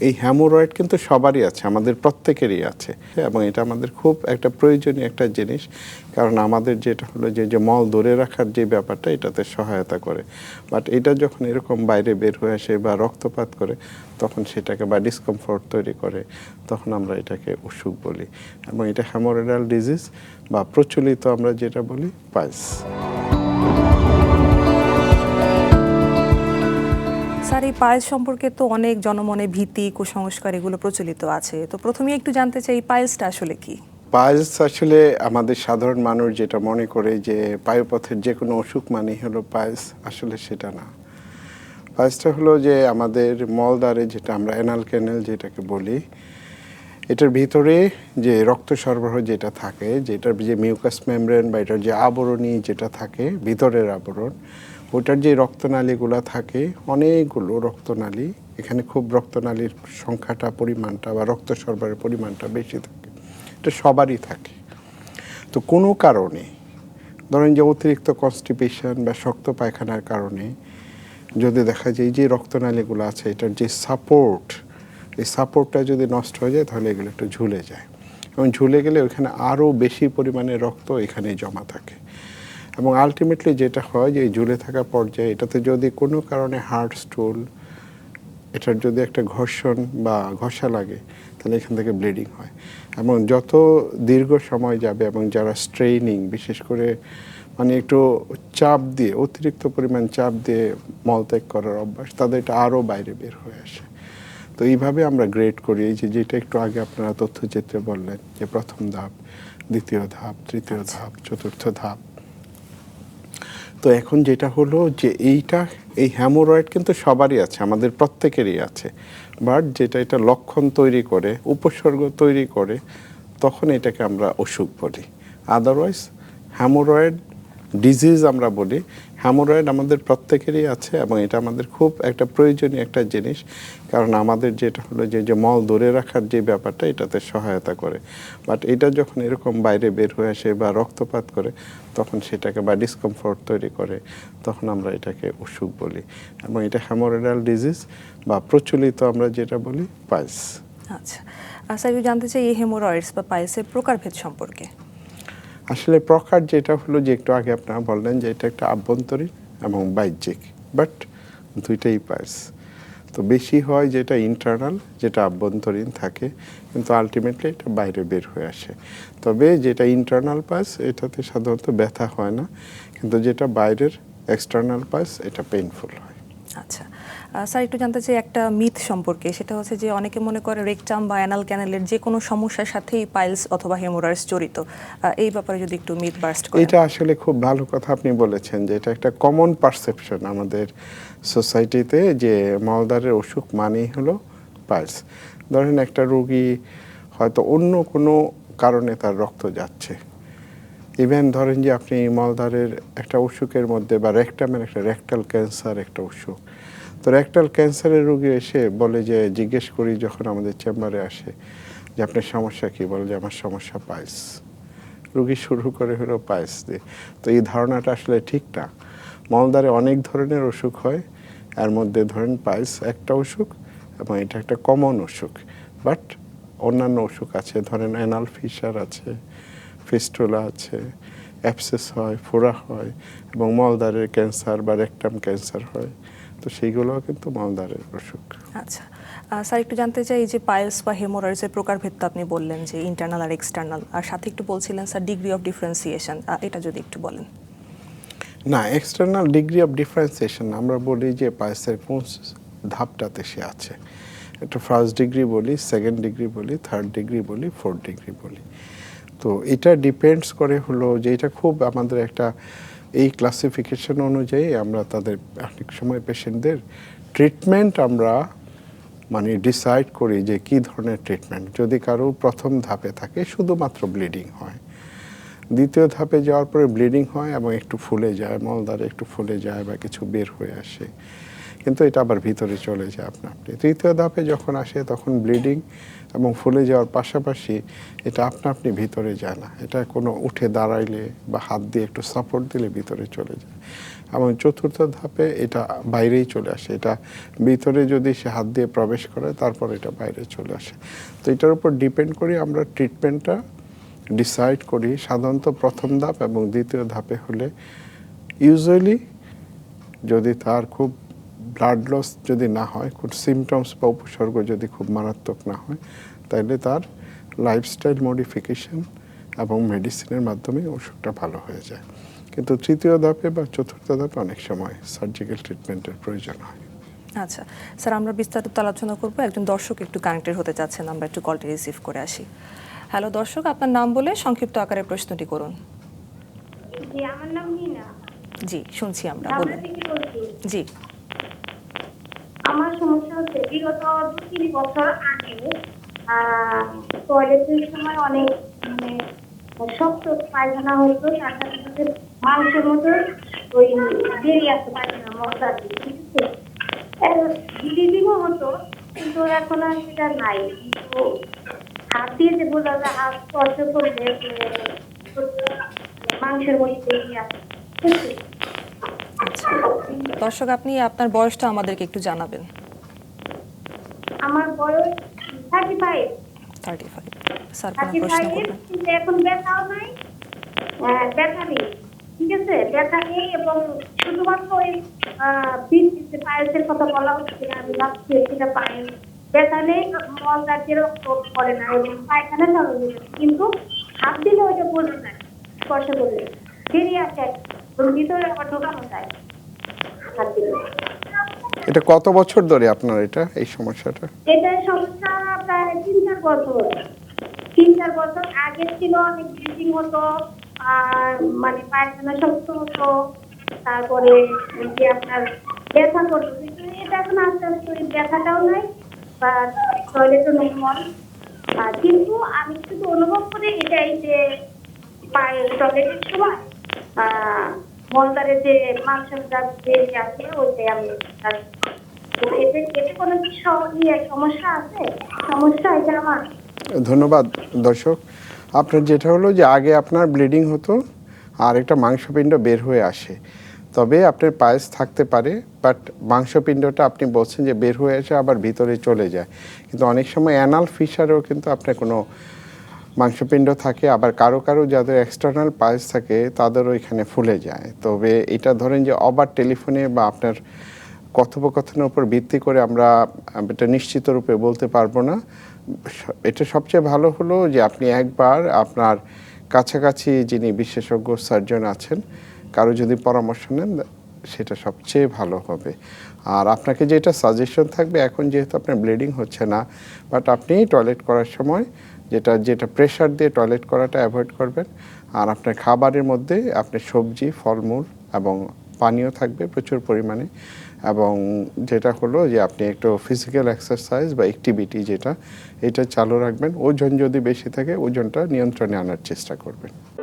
এই হ্যামোরয়েড কিন্তু সবারই আছে, আমাদের প্রত্যেকেরই আছে। এবং এটা আমাদের খুব একটা প্রয়োজনীয় একটা জিনিস, কারণ আমাদের যেটা হলো যে যে মল ধরে রাখার যে ব্যাপারটা, এটাতে সহায়তা করে। বাট এটা যখন এরকম বাইরে বের হয়ে আসে বা রক্তপাত করে, তখন সেটাকে বা ডিসকমফোর্ট তৈরি করে, তখন আমরা এটাকে অসুখ বলি। এবং এটা হ্যামোরয়েডাল ডিজিজ বা প্রচলিত আমরা যেটা বলি পাইলস। স্যার, এই পায়েস সম্পর্কে তো অনেক জনমনে ভীতি, কুসংস্কার, এগুলো প্রচলিত আছে। তো প্রথমেই একটু জানতে চাই পায়েসটা আসলে কি? পাইলস আসলে আমাদের সাধারণ মানুষ যেটা মনে করে যে পায়ুপথের যে কোনো অসুখ মানেই হলো পাইলস আসলে সেটা না। পায়েসটা হলো যে আমাদের মলদ্বারে যেটা আমরা অ্যানাল ক্যানেল যেটাকে বলি, এটার ভিতরে যে রক্ত সরবরাহ যেটা থাকে, যেটার যে মিউকাস মেমব্রেন বা এটার যে আবরণী যেটা থাকে, ভিতরের আবরণ ওটার যে রক্তনালীগুলো থাকে, অনেকগুলো রক্তনালী, এখানে খুব রক্তনালীর সংখ্যাটা, পরিমাণটা বা রক্ত সরবরাহের পরিমাণটা বেশি থাকে। এটা সবারই থাকে। তো কোনো কারণে, ধরেন যে অতিরিক্ত কনস্টিপেশন বা শক্ত পায়খানার কারণে যদি দেখা যায় যে রক্তনালীগুলো আছে, এটার যে সাপোর্ট এই সাপোর্টটা যদি নষ্ট হয়ে যায়, তাহলে এগুলো একটু ঝুলে যায়। এবং ঝুলে গেলে ওইখানে আরও বেশি পরিমাণে রক্ত এখানে জমা থাকে। এবং আলটিমেটলি যেটা হয় যে ঝুলে থাকা পর্যায়ে এটাতে যদি কোনো কারণে হার্ট স্টুল এটার যদি একটা ঘর্ষণ বা ঘষা লাগে, তাহলে এখান থেকে ব্লিডিং হয়। এবং যত দীর্ঘ সময় যাবে এবং যারা স্ট্রেইনিং বিশেষ করে মানে একটু চাপ দিয়ে, অতিরিক্ত পরিমাণ চাপ দিয়ে মলত্যাগ করার অভ্যাস, তাদের এটা আরও বাইরে বের হয়ে আসে। তো এইভাবে আমরা গ্রেড করি। এই যে যেটা একটু আগে আপনারা তথ্যচিত্রে বললেন, যে প্রথম ধাপ, দ্বিতীয় ধাপ, তৃতীয় ধাপ, চতুর্থ ধাপ তো এখন যেটা হলো যে এইটা, এই হ্যামোরয়েড কিন্তু সবারই আছে, আমাদের প্রত্যেকেরই আছে। বাট যেটা এটা লক্ষণ তৈরি করে, উপসর্গ তৈরি করে, তখন এটাকে আমরা অসুখ বলি। আদারওয়াইজ হ্যামোরয়েড ডিজিজ আমরা বলি হ্যামোরয়েড আমাদের প্রত্যেকেরই আছে এবং এটা আমাদের খুব একটা প্রয়োজনীয় একটা জিনিস, কারণ আমাদের যেটা হলো যে যে মল ধরে রাখার যে ব্যাপারটা এটাতে সহায়তা করে। বাট এটা যখন এরকম বাইরে বের হয়ে আসে বা রক্তপাত করে, তখন সেটাকে বা ডিসকমফোর্ট তৈরি করে, তখন আমরা এটাকে অসুখ বলি। এবং এটা হ্যামোরয়েডাল ডিজিজ বা প্রচলিত আমরা যেটা বলি, পাইলস। আচ্ছা। স্যার জানতে চাই এই হেমোরয়েডস বা পায়েসের প্রকারভেদ সম্পর্কে। আসলে প্রকার যেটা হলো যে একটু আগে আপনারা বললেন যে এটা একটা আভ্যন্তরীণ এবং বাহ্যিক বাট দুইটাই পাইস তো বেশি হয় যেটা ইন্টারনাল যেটা আভ্যন্তরীণ থাকে, কিন্তু আলটিমেটলি এটা বাইরে বের হয়ে আসে। তবে যেটা ইন্টারনাল পাস এটাতে সাধারণত ব্যথা হয় না, কিন্তু যেটা বাইরের এক্সটার্নাল পাস এটা পেইনফুল হয়। আচ্ছা। স্যার, একটু জানতে চাই একটা মিথ সম্পর্কে। সেটা হচ্ছে যে অনেকে মনে করে রেকটাম বা অ্যানাল ক্যানেলের যে কোনো সমস্যার সাথেই পাইলস অথবা হেমোরয়েডস জড়িত। এই ব্যাপারে যদি একটু মিথ বার্স্ট করেন। এটা আসলে খুব ভালো কথা আপনি বলেছেন যে এটা একটা কমন পারসেপশন আমাদের সোসাইটিতে যে মালদারের অসুখ মানেই হলো পালস ধরেন একটা রোগী হয়তো অন্য কোনো কারণে তার রক্ত যাচ্ছে। ইভেন ধরেন যে আপনি মলদারের একটা অসুখের মধ্যে বা রেকটামের একটা রেকটাল ক্যান্সার একটা অসুখ। তো রেকটাল ক্যান্সারের রোগী এসে বলে যে, জিজ্ঞেস করি যখন আমাদের চেম্বারে আসে যে, আপনার সমস্যা কি? বলে যে, আমার সমস্যা পাইলস। রুগী শুরু করে হলো পায়েস দিয়ে। তো এই ধারণাটা আসলে ঠিক না। মলদারে অনেক ধরনের অসুখ হয়। এর মধ্যে ধরেন পাইলস একটা অসুখ এবং এটা একটা কমন অসুখ। বাট অন্যান্য অসুখ আছে। ধরেন অ্যানাল ফিশার আছে। ফিস্টুলা আছে অ্যাপসেস হয় ফোড়া হয় এবং মলদারের ক্যান্সার বা রেকটাম ক্যান্সার হয়। তো সেইগুলোও কিন্তু মলদারের অসুখ। আচ্ছা। স্যার একটু জানতে চাই এই যে পাইলস বা হেমোরয়েডসের প্রকারভেদ তো আপনি বললেন যে ইন্টারনাল আর এক্সটার্নাল আর সাথে একটু বলছিলেন স্যার ডিগ্রি অফ ডিফারেন্সিয়েশন এটা যদি একটু বলেন। না এক্সটার্নাল ডিগ্রি অফ ডিফারেন্সিয়েশন আমরা বলি যে পায়েসের কোন ধাপটাতে সে আছে। একটা ফার্স্ট ডিগ্রি বলি সেকেন্ড ডিগ্রি বলি থার্ড ডিগ্রি বলি ফোর্থ ডিগ্রি বলি। তো এটা ডিপেন্ডস করে হলো যে এটা খুব আমাদের একটা এই ক্লাসিফিকেশন অনুযায়ী আমরা তাদের অনেক সময় পেশেন্টদের ট্রিটমেন্ট আমরা মানে ডিসাইড করি যে কি ধরনের ট্রিটমেন্ট যদি কারও প্রথম ধাপে থাকে শুধুমাত্র ব্লিডিং হয়। দ্বিতীয় ধাপে যাওয়ার পরে ব্লিডিং হয় এবং একটু ফুলে যায়, মলদ্বারে একটু ফুলে যায় বা কিছু বের হয়ে আসে। কিন্তু এটা আবার ভিতরে চলে যায় আপনা আপনি তৃতীয় ধাপে যখন আসে তখন ব্লিডিং এবং ফুলে যাওয়ার পাশাপাশি এটা আপনা আপনি ভিতরে যায় না। এটা কোনো উঠে দাঁড়াইলে বা হাত দিয়ে একটু সাপোর্ট দিলে ভিতরে চলে যায়। এবং চতুর্থ ধাপে এটা বাইরেই চলে আসে। এটা ভিতরে যদি সে হাত দিয়ে প্রবেশ করে তারপর এটা বাইরে চলে আসে। তো এটার উপর ডিপেন্ড করি আমরা ট্রিটমেন্টটা ডিসাইড করি। সাধারণত প্রথম ধাপ এবং দ্বিতীয় ধাপে হলে ইউজুয়ালি যদি তার খুব ব্লাড লস যদি না হয় খুব সিমটমস বা উপসর্গ যদি খুব মারাত্মক না হয় তাহলে তার লাইফস্টাইল মডিফিকেশন এবং মেডিসিনের মাধ্যমে অসুখটা ভালো হয়ে যায়। কিন্তু তৃতীয় ধাপে বা চতুর্থ ধাপে অনেক সময় সার্জিক্যাল ট্রিটমেন্টের প্রয়োজন হয়। আচ্ছা স্যার আমরা বিস্তারিত আলোচনা করব। একজন দর্শক একটু কানেক্টেড হতে চাচ্ছেন আমরা একটু কলটি রিসিভ করে আসি। হ্যালো দর্শক আপনার নাম বলে সংক্ষিপ্ত আকারে প্রশ্নটি করুন। জি আমার নাম জি শুনছি আমরা বলুন। জি। আমার সমস্যা হচ্ছে, বিগত দু তিন বছর আগে টয়লেটের সময় অনেক মানে শক্ত পায়খানা হতো, তার সাথে মাংসের মতো ওই বেরিয়ে আসতো পায়খানা মশলা হতো, কিন্তু এখন আর সেটা নাই কিন্তু হাত দিয়ে যে বোঝা যায়, হাত স্পর্শ করলে যে মাংসের মধ্যে বেরিয়ে আছে? দর্শক আপনি আপনার বয়সটা আমাদেরকে একটু জানাবেন। আমার বয়স thirty five thirty five sir কোনো প্রশ্ন করবেন? এখন ব্যথাও নাই। আহ, ব্যথা নেই ঠিক আছে? ব্যথা নেই এবং শুধুমাত্র ওই বীজ পায়েসের কথা বলা হচ্ছে আমি ভাবছি সেটা পাই ব্যথা নেই মলটা যেরকম করে না এবং পায়খানা চালু কিন্তু হাত দিলে ওইটা বোঝা যায় স্পর্শ করলে। বেরিয়ে আসে। এটা কত বছর ধরে আপনার এটা, এই সমস্যাটা? এটা সমস্যা প্রায় তিন চার বছর। তিন চার বছর আগে ছিল অনেক হতো, আর মানে পায়খানা শক্ত হতো, তারপরে যে আপনার ব্যথা করতো। কিন্তু এটা এখন আস্তে আস্তে ব্যথাটাও নাই বা টয়লেটও নর্মাল কিন্তু আমি শুধু অনুভব করি এটাই যে পায়ে টয়লেটের সময় আহ, মলদারে যে মাংসটা বেরিয়ে আসে ওইটাই আমি তো এতে এতে কোনো কি সমস্যা আছে? সমস্যা এটা আমার। ধন্যবাদ দর্শক। আপনার যেটা হলো যে আগে আপনার ব্লিডিং হতো আর একটা মাংসপিণ্ড বের হয়ে আসে। তবে আপনার পায়েস থাকতে পারে বাট মাংসপিণ্ডটা আপনি বলছেন যে বের হয়ে আসে আবার ভিতরে চলে যায়। কিন্তু অনেক সময় অ্যানাল ফিশারেও কিন্তু আপনার কোনো মাংসপিণ্ড থাকে, আবার কারও কারও যাদের এক্সটার্নাল পায়েস থাকে, তাদেরও এখানে ফুলে যায়। তবে এটা ধরেন যে অবার টেলিফোনে বা আপনার কথোপকথনের উপর ভিত্তি করে আমরা, এটা নিশ্চিত রূপে বলতে পারব না। এটা সবচেয়ে ভালো হলো যে আপনি একবার আপনার কাছাকাছি যিনি বিশেষজ্ঞ সার্জন আছেন, কারও যদি পরামর্শ নেন, সেটা সবচেয়ে ভালো হবে। আর আপনাকে যেটা সাজেশন থাকবে, এখন যেহেতু আপনার ব্লিডিং হচ্ছে না বাট আপনি টয়লেট করার সময় যেটা যেটা প্রেশার দিয়ে টয়লেট করাটা অ্যাভয়েড করবেন। আর আপনার খাবারের মধ্যে আপনি সবজি, ফলমূল এবং পানীয় থাকবে প্রচুর পরিমাণে। এবং যেটা হলো যে আপনি একটু ফিজিক্যাল এক্সারসাইজ বা অ্যাক্টিভিটি যেটা, এটা চালু রাখবেন। ওজন যদি বেশি থাকে, ওজনটা নিয়ন্ত্রণে আনার চেষ্টা করবেন।